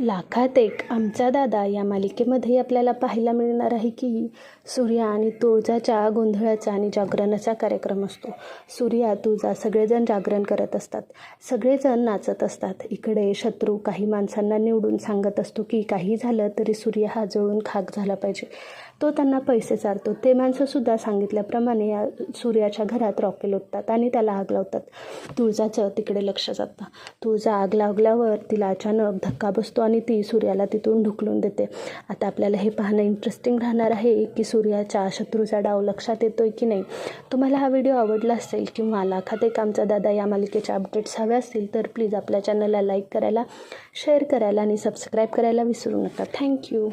लाखात एक आमचा दादा या मालिकेमध्ये आपल्याला पाहायला मिळणार आहे की सूर्या आणि तुळजाच्या गोंधळाचा आणि जागरणाचा कार्यक्रम असतो. सूर्या तुळजा सगळेजण जागरण करत असतात. सगळेजण नाचत असतात. इकडे शत्रू काही माणसांना निवडून सांगत असतो की काही झालं तरी सूर्य हा जळून खाक झाला पाहिजे. तो त्यांना पैसे चारतो. ते माणसंसुद्धा सांगितल्याप्रमाणे या सूर्याच्या घरात रॉकेल ओततात आणि त्याला आग लावतात. तुळजाचं तिकडे लक्ष जातं. तुळजा आग लावल्यावर तिला अचानक धक्का बसतो आणि ती सूर्याला तिथून ढुकलून देते. आता आपल्याला हे पाहणं इंटरेस्टिंग राहणार आहे की सूर्याच्या शत्रूचा डाव लक्षात येतोय की नाही? तुम्हाला हा व्हिडिओ आवडला असेल किंवा लाखात एक आमचा दादा या मालिकेच्या अपडेट्स हव्या असतील तर प्लीज आपल्या चॅनलला लाईक करायला शेअर करायला आणि सबस्क्राईब करायला विसरू नका. थँक्यू